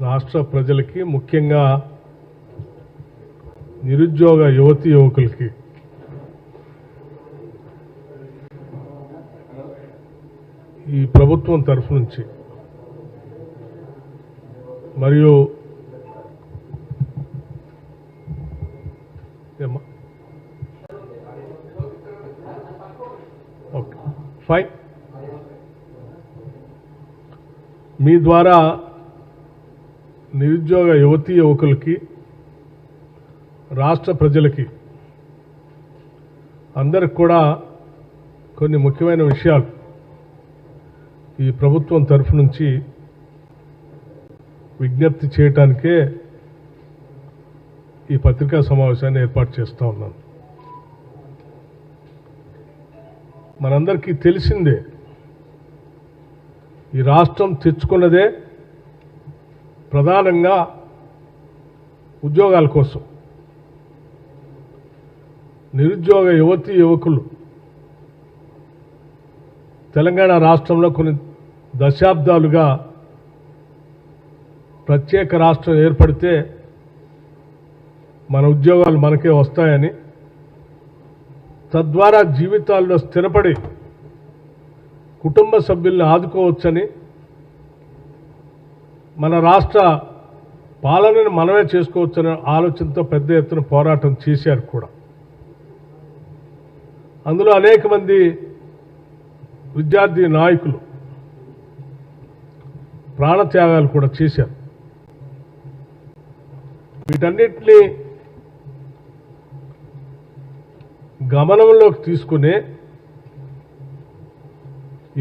రాష్ట్ర ప్రజలకి ముఖ్యంగా నిరుద్యోగ యువతి యువకులకి. ఈ ప్రభుత్వం తరఫు నుంచి. మరియు ఓకే ఫైన్. మీ ద్వారా నిరుద్యోగ యువతీ యువకులకి రాష్ట్ర ప్రజలకి అందరికి కూడా కొన్ని ముఖ్యమైన విషయాలు ఈ ప్రభుత్వం తరఫు నుంచి విజ్ఞప్తి చేయటానికే ఈ పత్రికా సమావేశాన్ని ఏర్పాటు చేస్తూ ఉన్నాను. మనందరికీ తెలిసిందే ఈ రాష్ట్రం తెచ్చుకున్నదే ప్రధానంగా ఉద్యోగాల కోసం. నిరుద్యోగ యువతి యువకులు. తెలంగాణ రాష్ట్రంలో కొన్ని దశాబ్దాలుగా ప్రత్యేక రాష్ట్రం ఏర్పడితే మన ఉద్యోగాలు మనకే వస్తాయని తద్వారా జీవితాల్లో స్థిరపడి కుటుంబ సభ్యుల్ని ఆదుకోవచ్చని మన రాష్ట్ర పాలనను మనమే చేసుకోవచ్చనే ఆలోచనతో పెద్ద ఎత్తున పోరాటం చేశారు కూడా. అందులో అనేక మంది విద్యార్థి నాయకులు ప్రాణత్యాగాలు కూడా చేశారు. వీటన్నిటిని గమనంలోకి తీసుకునే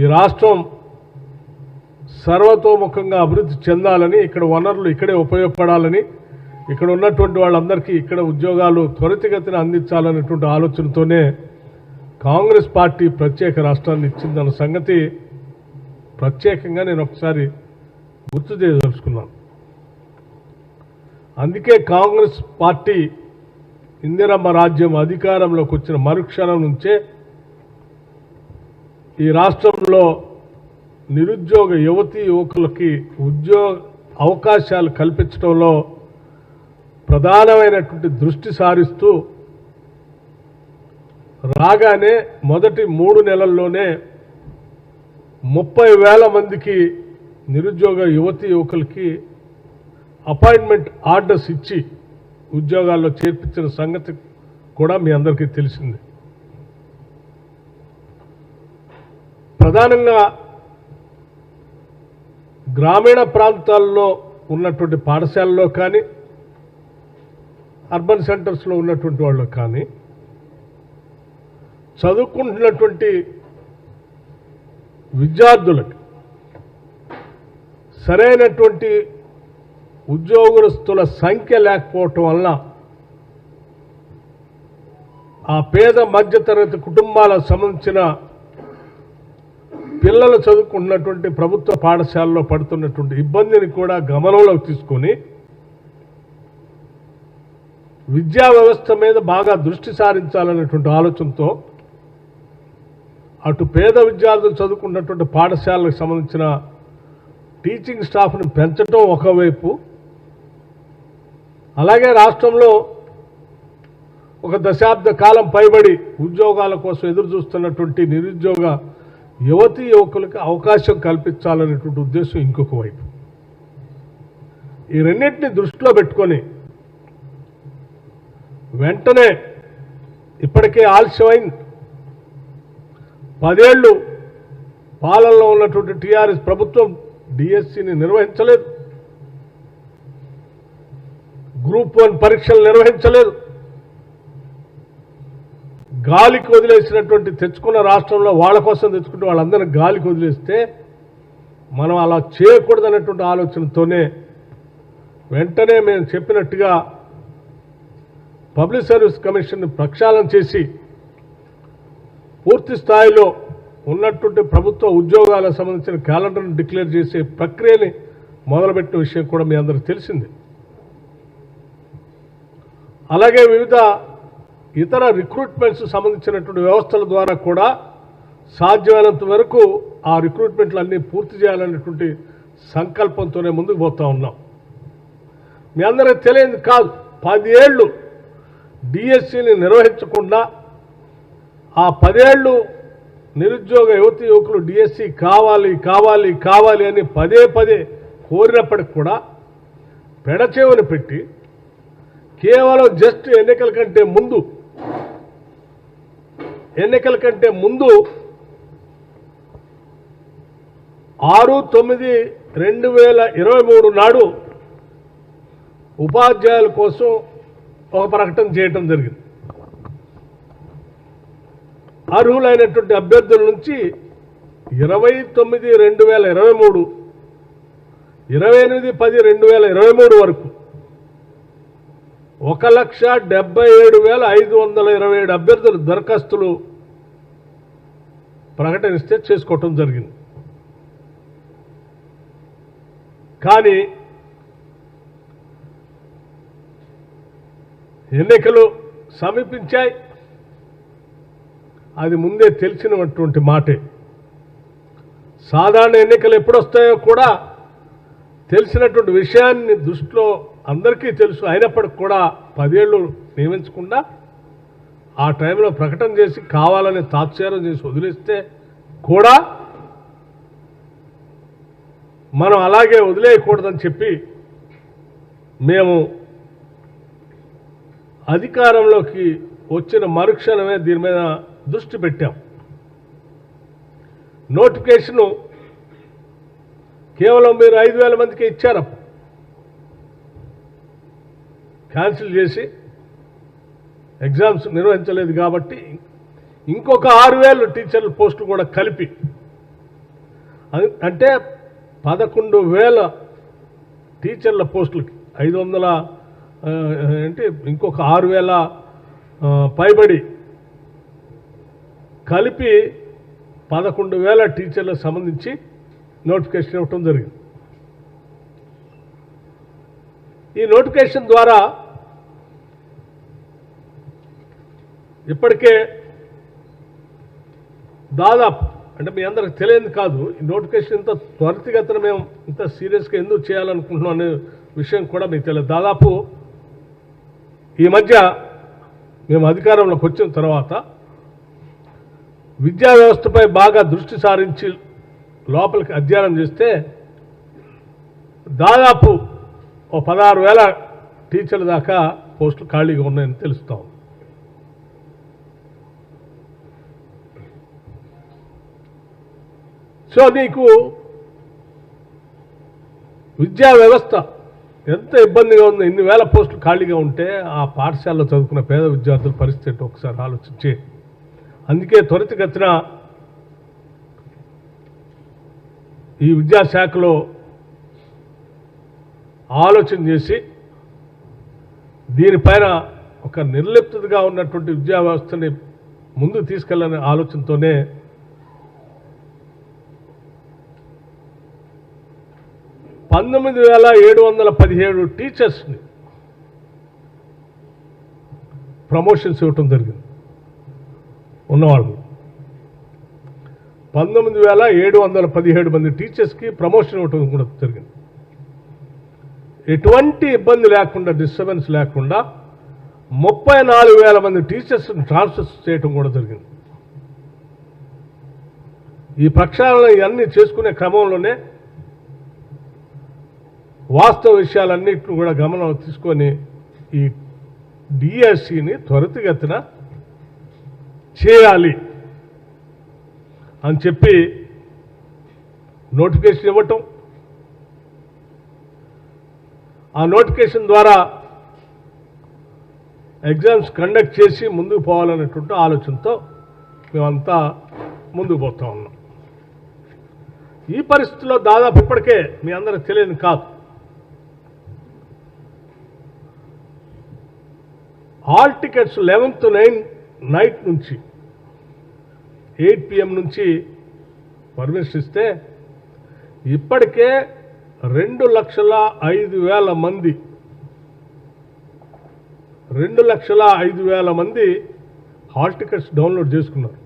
ఈ రాష్ట్రం సర్వతోముఖంగా అభివృద్ధి చెందాలని ఇక్కడ వనరులు ఇక్కడే ఉపయోగపడాలని ఇక్కడ ఉన్నటువంటి వాళ్ళందరికీ ఇక్కడ ఉద్యోగాలు త్వరితగతిన అందించాలనేటువంటి ఆలోచనతోనే కాంగ్రెస్ పార్టీ ప్రత్యేక రాష్ట్రాన్ని ఇచ్చిందన్న సంగతి ప్రత్యేకంగా నేను ఒకసారి గుర్తు చేయదలుచుకున్నాను. అందుకే కాంగ్రెస్ పార్టీ ఇందిరమ్మ రాజ్యం అధికారంలోకి వచ్చిన మరుక్షణం నుంచే ఈ రాష్ట్రంలో నిరుద్యోగ యువతీ యువకులకి ఉద్యోగ అవకాశాలు కల్పించడంలో ప్రధానమైనటువంటి దృష్టి సారిస్తూ రాగానే మొదటి మూడు నెలల్లోనే ముప్పై వేల మందికి నిరుద్యోగ యువతీ యువకులకి అపాయింట్మెంట్ ఆర్డర్స్ ఇచ్చి ఉద్యోగాల్లో చేర్పించిన సంగతి కూడా మీ అందరికీ తెలిసింది. ప్రధానంగా గ్రామీణ ప్రాంతాల్లో ఉన్నటువంటి పాఠశాలలో కానీ అర్బన్ సెంటర్స్లో ఉన్నటువంటి వాళ్ళు కానీ చదువుకుంటున్నటువంటి విద్యార్థులకు సరైనటువంటి ఉద్యోగస్తుల సంఖ్య లేకపోవటం వల్ల ఆ పేద మధ్యతరగతి కుటుంబాలకు సంబంధించిన పిల్లలు చదువుకుంటున్నటువంటి ప్రభుత్వ పాఠశాలలో పడుతున్నటువంటి ఇబ్బందిని కూడా గమనంలోకి తీసుకొని విద్యా వ్యవస్థ మీద బాగా దృష్టి సారించాలనేటువంటి ఆలోచనతో అటు పేద విద్యార్థులు చదువుకున్నటువంటి పాఠశాలకు సంబంధించిన టీచింగ్ స్టాఫ్ను పెంచడం ఒకవైపు అలాగే రాష్ట్రంలో ఒక దశాబ్ద కాలం పైబడి ఉద్యోగాల కోసం ఎదురు చూస్తున్నటువంటి నిరుద్యోగ యువతి యువకులకు అవకాశం కల్పించాలనేటువంటి ఉద్దేశం ఇంకొక వైపు. ఈ రెండింటిని దృష్టిలో పెట్టుకొని వెంటనే ఇప్పటికే ఆలస్యమైంది పదేళ్ళు పాలనలో ఉన్నటువంటి టీఆర్ఎస్ ప్రభుత్వం డిఎస్సిని నిర్వహించలేదు. గ్రూప్ వన్ పరీక్షలు నిర్వహించలేదు. గాలికి వదిలేసినటువంటి తెచ్చుకున్న రాష్ట్రంలో వాళ్ళ కోసం తెచ్చుకుంటే వాళ్ళందరినీ గాలికి వదిలేస్తే మనం అలా చేయకూడదనేటువంటి ఆలోచనతోనే వెంటనే మేము చెప్పినట్టుగా పబ్లిక్ సర్వీస్ కమిషన్ ప్రక్షాళన చేసి పూర్తి స్థాయిలో ఉన్నటువంటి ప్రభుత్వ ఉద్యోగాలకు సంబంధించిన క్యాలెండర్ను డిక్లేర్ చేసే ప్రక్రియని మొదలుపెట్టిన విషయం కూడా మీ అందరికి తెలిసింది. అలాగే వివిధ ఇతర రిక్రూట్మెంట్స్ సంబంధించినటువంటి వ్యవస్థల ద్వారా కూడా సాధ్యమైనంత వరకు ఆ రిక్రూట్మెంట్లు అన్నీ పూర్తి చేయాలనేటువంటి సంకల్పంతోనే ముందుకు పోతా ఉన్నాం. మీ అందరికి తెలియదు కాదు పదేళ్ళు డిఎస్సిని నిర్వహించకుండా ఆ పదేళ్ళు నిరుద్యోగ యువతి యువకులు డిఎస్సి కావాలి కావాలి కావాలి అని పదే పదే కోరినప్పటికి కూడా పెడచేవని పెట్టి కేవలం జస్ట్ ఎన్నికల కంటే ముందు ఎన్నికల కంటే ముందు ఆరు తొమ్మిది రెండు వేల ఇరవై మూడు నాడు ఉపాధ్యాయుల కోసం ఒక ప్రకటన చేయటం జరిగింది. అర్హులైనటువంటి అభ్యర్థుల నుంచి ఇరవై తొమ్మిది రెండు వేల ఇరవై మూడు ఇరవై ఎనిమిది పది రెండు వేల ఇరవై మూడు వరకు ఒక లక్ష డెబ్బై ఏడు వేల ఐదు వందల ఇరవై ఏడు అభ్యర్థులు దరఖాస్తులు ప్రకటనిస్తే చేసుకోవటం జరిగింది. కానీ ఎన్నికలు సమీపించాయి. అది ముందే తెలిసినటువంటి మాటే. సాధారణ ఎన్నికలు ఎప్పుడొస్తాయో కూడా తెలిసినటువంటి విషయాన్ని దృష్టిలో అందరికీ తెలుసు. అయినప్పటికి కూడా పదేళ్ళు నియమించకుండా ఆ టైంలో ప్రకటన చేసి కావాలని తాత్సారం చేసి వదిలేస్తే కూడా మనం అలాగే వదిలేయకూడదని చెప్పి మేము అధికారంలోకి వచ్చిన మరుక్షణమే దీని మీద దృష్టి పెట్టాం. నోటిఫికేషను కేవలం మీరు ఐదు వేల మందికి ఇచ్చారప్పుడు. క్యాన్సిల్ చేసి ఎగ్జామ్స్ నిర్వహించలేదు కాబట్టి ఇంకొక ఆరు వేలు టీచర్ల పోస్టులు కూడా కలిపి అంటే పదకొండు వేల టీచర్ల పోస్టులకి ఐదు వందల అంటే ఏంటి ఇంకొక ఆరు వేల పైబడి కలిపి పదకొండు వేల టీచర్లకు సంబంధించి నోటిఫికేషన్ ఇవ్వటం జరిగింది. ఈ నోటిఫికేషన్ ద్వారా ఇప్పటికే దాదాపు అంటే మీ అందరికి తెలియదు కాదు ఈ నోటిఫికేషన్ ఇంత త్వరితగతిన మేము ఇంత సీరియస్గా ఎందుకు చేయాలనుకుంటున్నాం అనే విషయం కూడా మీకు తెలియదు. దాదాపు ఈ మధ్య మేము అధికారంలోకి వచ్చిన తర్వాత విద్యా వ్యవస్థపై బాగా దృష్టి సారించి లోపలికి అధ్యయనం చేస్తే దాదాపు ఓ పదహారు వేల టీచర్ల దాకా పోస్టులు ఖాళీగా ఉన్నాయని తెలుస్తాం సో నీకు విద్యా వ్యవస్థ ఎంత ఇబ్బందిగా ఉంది? ఇన్ని వేల పోస్టులు ఖాళీగా ఉంటే ఆ పాఠశాలలో చదువుకున్న పేద విద్యార్థుల పరిస్థితి ఒకసారి ఆలోచించి. అందుకే త్వరితగతిన ఈ విద్యాశాఖలో ఆలోచన చేసి దీనిపైన ఒక నిర్లిప్తగా ఉన్నటువంటి విద్యా వ్యవస్థని ముందు తీసుకెళ్ళాలనే ఆలోచనతోనే పంతొమ్మిది వేల ఏడు వందల పదిహేడు టీచర్స్ని ప్రమోషన్స్ ఇవ్వటం జరిగింది. ఉన్నవాళ్ళు. పంతొమ్మిది వేల ఏడు వందల పదిహేడు మంది టీచర్స్కి ప్రమోషన్ ఇవ్వటం కూడా జరిగింది. ఎటువంటి ఇబ్బంది లేకుండా డిస్టర్బెన్స్ లేకుండా ముప్పై నాలుగు వేల మంది టీచర్స్ని ట్రాన్స్ఫర్ చేయటం కూడా జరిగింది. ఈ ప్రక్షాళన ఇవన్నీ చేసుకునే క్రమంలోనే వాస్తవ విషయాలన్నింటిని కూడా గమనం తీసుకొని ఈ డిఎస్సిని త్వరితగతిన చేయాలి అని చెప్పి నోటిఫికేషన్ ఇవ్వటం. ఆ నోటిఫికేషన్ ద్వారా ఎగ్జామ్స్ కండక్ట్ చేసి ముందుకు పోవాలనేటువంటి ఆలోచనతో మేమంతా ముందుకు పోతా ఉన్నాం. ఈ పరిస్థితిలో దాదాపు ఇప్పటికే మీ అందరికి తెలియదు కాదు. Hall tickets eleventh nine night నుంచి ఎయిట్ పిఎం నుంచి పర్మిషన్ ఇస్తే ఇప్పటికే రెండు లక్షల ఐదు వేల మంది రెండు లక్షల ఐదు వేల మంది హాల్ టికెట్స్ డౌన్లోడ్ చేసుకున్నారు.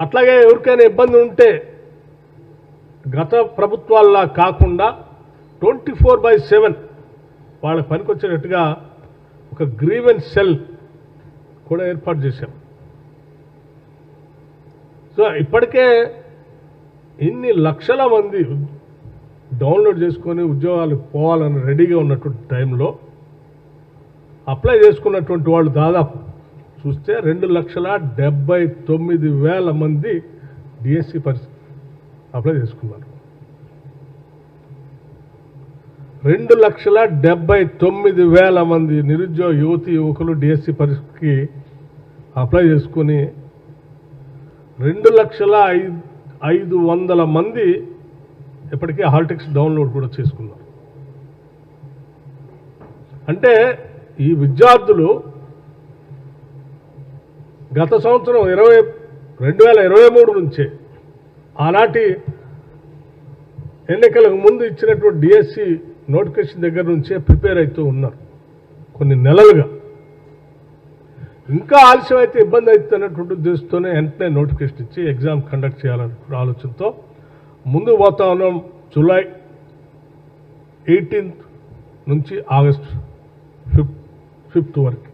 అట్లాగే ఎవరికైనా ఇబ్బంది ఉంటే గత ప్రభుత్వాల్లా కాకుండా ట్వంటీ ఫోర్ బై సెవెన్ వాళ్ళకి పనికొచ్చేటట్టుగా ఒక గ్రీవెన్స్ సెల్ కూడా ఏర్పాటు చేశాం. సో ఇప్పటికే ఇన్ని లక్షల మంది డౌన్లోడ్ చేసుకొని ఉద్యోగాలు పోవాలని రెడీగా ఉన్నటువంటి టైంలో అప్లై చేసుకున్నటువంటి వాళ్ళు దాదాపు చూస్తే రెండు లక్షల డెబ్బై తొమ్మిది వేల మంది డిఎస్సి పరిస్థితి అప్లై చేసుకున్నారు. రెండు లక్షల డెబ్బై తొమ్మిది వేల మంది నిరుద్యోగ యువతి యువకులు డిఎస్సి పరీక్షకి అప్లై చేసుకుని రెండు లక్షల ఐదు ఐదు వందల మంది ఇప్పటికీ హాల్టిక్స్ డౌన్లోడ్ కూడా చేసుకున్నారు. అంటే ఈ విద్యార్థులు గత సంవత్సరం ఇరవై రెండు వేల ఇరవై మూడు నుంచే ఆనాటి ఎన్నికలకు ముందు ఇచ్చినటువంటి డిఎస్సి నోటిఫికేషన్ దగ్గర నుంచే ప్రిపేర్ అవుతూ ఉన్నారు. కొన్ని నెలలుగా. ఇంకా ఆలస్యం అయితే ఇబ్బంది అవుతున్నటువంటి ఉద్దేశంతోనే వెంటనే నోటిఫికేషన్ ఇచ్చి ఎగ్జామ్ కండక్ట్ చేయాలనే ఆలోచనతో ముందు పోతా ఉన్నాం జూలై ఎయిటీన్త్ నుంచి ఆగస్ట్ ఫిఫ్త్ ఫిఫ్త్ వరకు.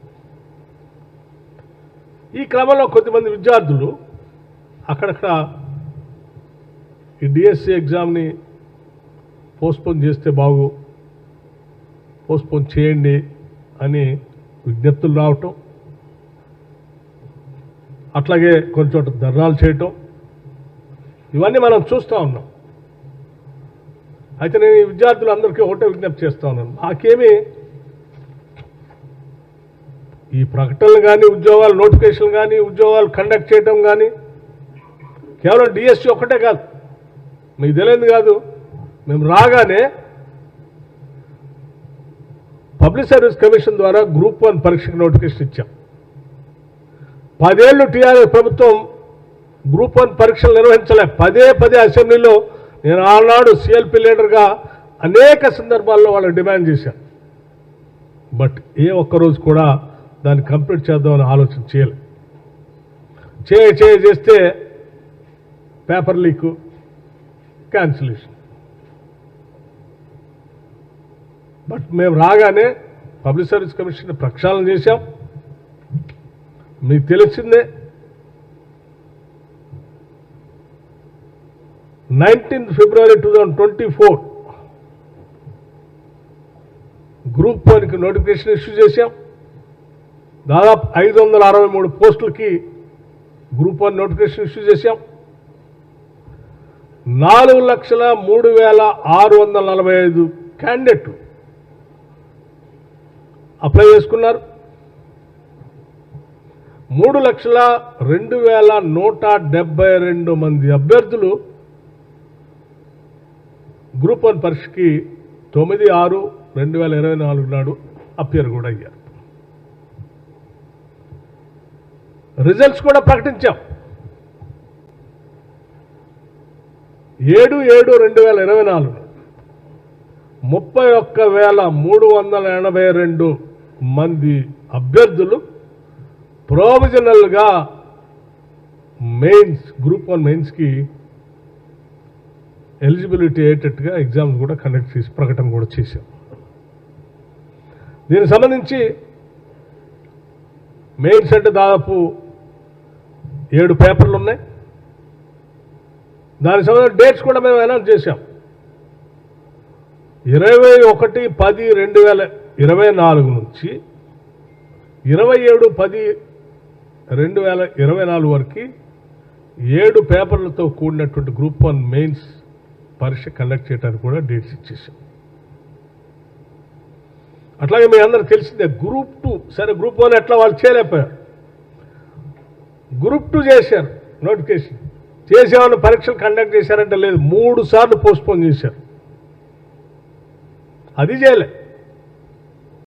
ఈ క్రమంలో కొద్దిమంది విద్యార్థులు అక్కడక్కడ ఈ డిఎస్సి ఎగ్జామ్ని పోస్ట్పోన్ చేస్తే బాగు పోస్ట్పోన్ చేయండి అని విజ్ఞప్తులు రావటం అట్లాగే కొన్ని చోట ధర్నాలు చేయటం ఇవన్నీ మనం చూస్తూ ఉన్నాం. అయితే నేను ఈ విద్యార్థులందరికీ ఒకటే విజ్ఞప్తి చేస్తూ ఉన్నాను. మాకేమీ ఈ ప్రకటనలు కానీ ఉద్యోగాలు నోటిఫికేషన్లు కానీ ఉద్యోగాలు కండక్ట్ చేయటం కానీ కేవలం డిఎస్సి ఒక్కటే కాదు. మీకు తెలియదు కాదు మేము రాగానే పబ్లిక్ సర్వీస్ కమిషన్ ద్వారా గ్రూప్ వన్ పరీక్షకు నోటిఫికేషన్ ఇచ్చాం. పదేళ్ళు టీఆర్ఎస్ ప్రభుత్వం గ్రూప్ వన్ పరీక్షలు నిర్వహించలే. పదే పదే అసెంబ్లీలో నేను ఆనాడు సిఎల్పి లీడర్గా అనేక సందర్భాల్లో వాళ్ళు డిమాండ్ చేశాను. బట్ ఏ ఒక్కరోజు కూడా దాన్ని కంప్లీట్ చేద్దామని ఆలోచన చేయలే. చేయ చేయ చేస్తే పేపర్ లీకు క్యాన్సిలేషన్. బట్ మేము రాగానే పబ్లిక్ సర్వీస్ కమిషన్ ప్రక్షాళన చేశాం. మీకు తెలిసిందే nineteenth February two thousand twenty four group వన్కి నోటిఫికేషన్ ఇష్యూ చేశాం. దాదాపు ఐదు వందల అరవై మూడు పోస్టులకి గ్రూప్ వన్ నోటిఫికేషన్ ఇష్యూ చేశాం. నాలుగు లక్షల మూడు వేల ఆరు వందల నలభై ఐదు క్యాండిడేట్లు అప్లై చేసుకున్నారు. మూడు లక్షల రెండు వేల నూట డెబ్బై రెండు మంది అభ్యర్థులు గ్రూప్ వన్ పరీక్షకి తొమ్మిది ఆరు రెండు వేల ఇరవై నాలుగు నాడు అప్పయర్ కూడా అయ్యారు. రిజల్ట్స్ కూడా ప్రకటించాం. ఏడు ఏడు రెండు వేల ఇరవై నాలుగు ముప్పై ఒక్క వేల మూడు వందల ఎనభై రెండు మంది అభ్యర్థులు ప్రొవిజనల్గా మెయిన్స్ గ్రూప్ వన్ మెయిన్స్కి ఎలిజిబిలిటీ అయ్యేటట్టుగా ఎగ్జామ్స్ కూడా కండక్ట్ చేసి ప్రకటన కూడా చేశాం. దీనికి సంబంధించి మెయిన్స్ అంటే దాదాపు ఏడు పేపర్లు ఉన్నాయి. దానికి సంబంధించిన డేట్స్ కూడా మేము అనౌన్స్ చేశాం. ఇరవై ఒకటి పది రెండు వేల ఇరవై నాలుగు నుంచి ఇరవై ఏడు పది రెండు వేల ఇరవై నాలుగు వరకు ఏడు పేపర్లతో కూడినటువంటి గ్రూప్ వన్ మెయిన్స్ పరీక్ష కండక్ట్ చేయడానికి కూడా డేట్స్ ఇచ్చేసాం అట్లాగే మీ అందరూ తెలిసిందే గ్రూప్ టూ సరే గ్రూప్ వన్ ఎట్లా వాళ్ళు చేయలేకపోయారు. గ్రూప్ టూ చేశారు నోటిఫికేషన్. చేసేవాళ్ళు పరీక్షలు కండక్ట్ చేశారంటే లేదు మూడు సార్లు పోస్ట్పోన్ చేశారు. అది చేయలే.